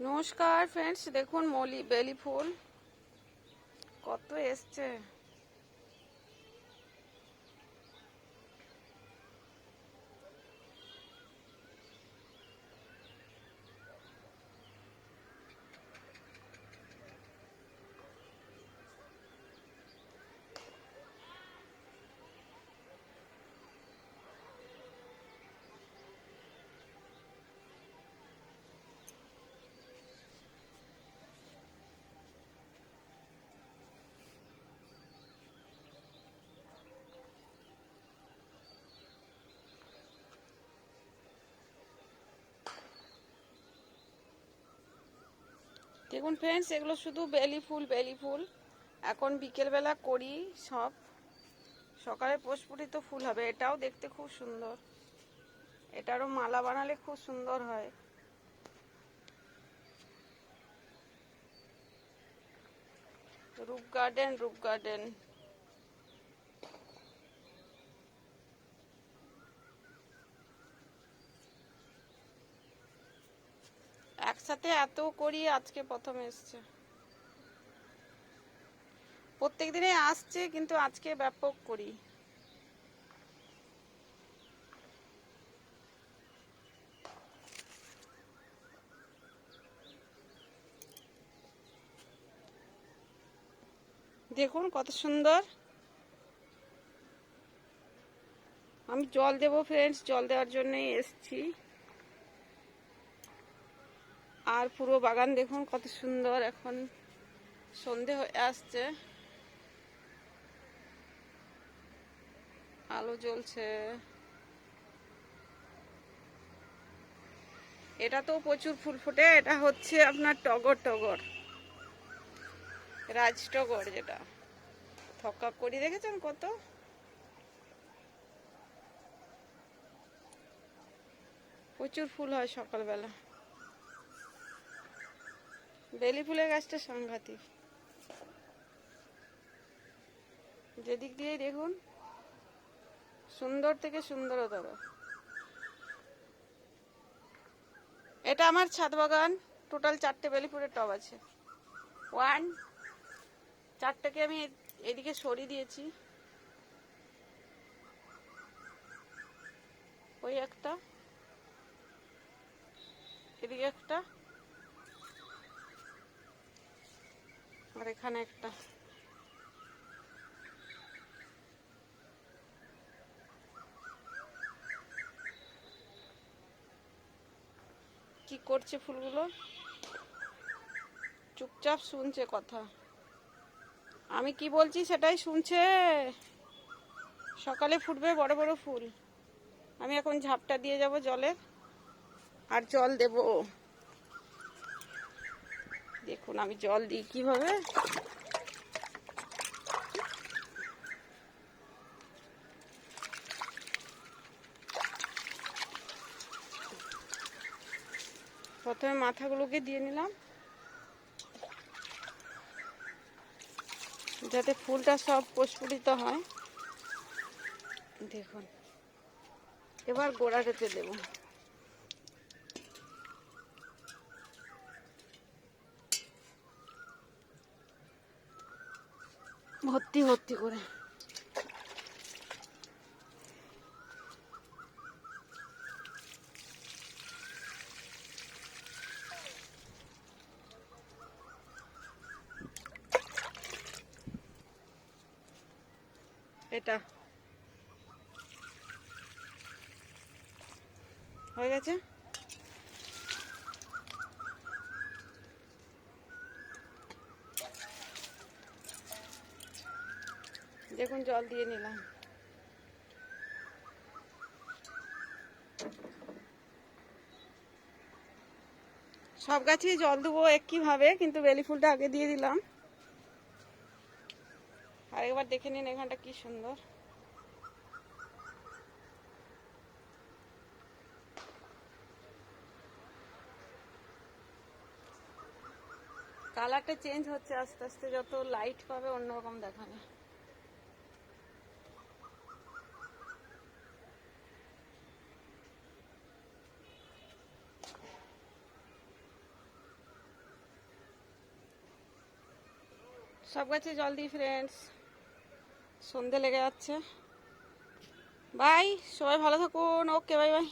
নমস্কার ফ্রেন্ডস দেখুন মলি বেলি ফুল। কত এসছে। দেখুন ফ্রেন্ডস এগুলো শুধু বেলি ফুল বেলি ফুল। এখন বিকেলবেলা করি সব। সকালে প্রস্ফুটিত ফুল হবে, এটাও দেখতে খুব সুন্দর। এটারও মালা বানালে খুব সুন্দর হয়। রূপ গার্ডেন রূপ গার্ডেন একসাথে এত করি আজকে প্রথম এসছে। প্রত্যেক দিনে আসছে, কিন্তু আজকে ব্যাপক করি। দেখুন কত সুন্দর। আমি জল দেবো ফ্রেন্ডস জল দেওয়ার জন্যই এসছি। আর পুরো বাগান দেখুন কত সুন্দর এখন সন্ধে হয়ে আসছে। আলো জ্বলছে। এটা তো প্রচুর ফুল ফোটে, এটা হচ্ছে আপনার টগর টগর। রাজ টগর যেটা। থকা করি দেখেছেন কত? প্রচুর ফুল হয় সকালবেলা। বেলি ফুলের গাছটা সাংঘাতিক। যেদিক দিয়ে দেখুন, সুন্দর থেকে সুন্দরতর। এটা আমার ছাদ বাগান, টোটাল চারটে বেলি ফুলের টব আছে। ওয়ান, চারটাকে আমি এদিকে সরিয়ে দিয়েছি। ওই একটা, এদিকে একটা আর এখানে একটা। কি করছে ফুলগুলো? চুপচাপ শুনছে কথা। আমি কি বলছি সেটাই শুনছে। সকালে ফুটবে বড় বড় ফুল। আমি এখন ঝাপটা দিয়ে যাব জলের। আর জল দেব। দেখুন, আমি জল দিই কীভাবে? প্রথমে মাথাগুলোকে দিয়ে নিলাম। যাতে ফুলটা সব প্রস্ফুটিত হয়। দেখুন, এবার গোড়াটাতে দেব। ভর্তি ভর্তি করে। এটা। হয়ে গেছে? দেখুন, জল দিয়ে নিলাম। সব গাছেই জল দেবো একইভাবে, কিন্তু বেলি ফুলটা আগে দিয়ে দিলাম। আরেকবার দেখে নিন এখানটা কি সুন্দর। কালারটা চেঞ্জ হচ্ছে আস্তে আস্তে, যত লাইট পাবে অন্যরকম দেখাবে। সব গাছে, জল দিই ফ্রেন্ডস সন্ধে লেগে যাচ্ছে। বাই সবাই ভালো থাকুন। Okay bye bye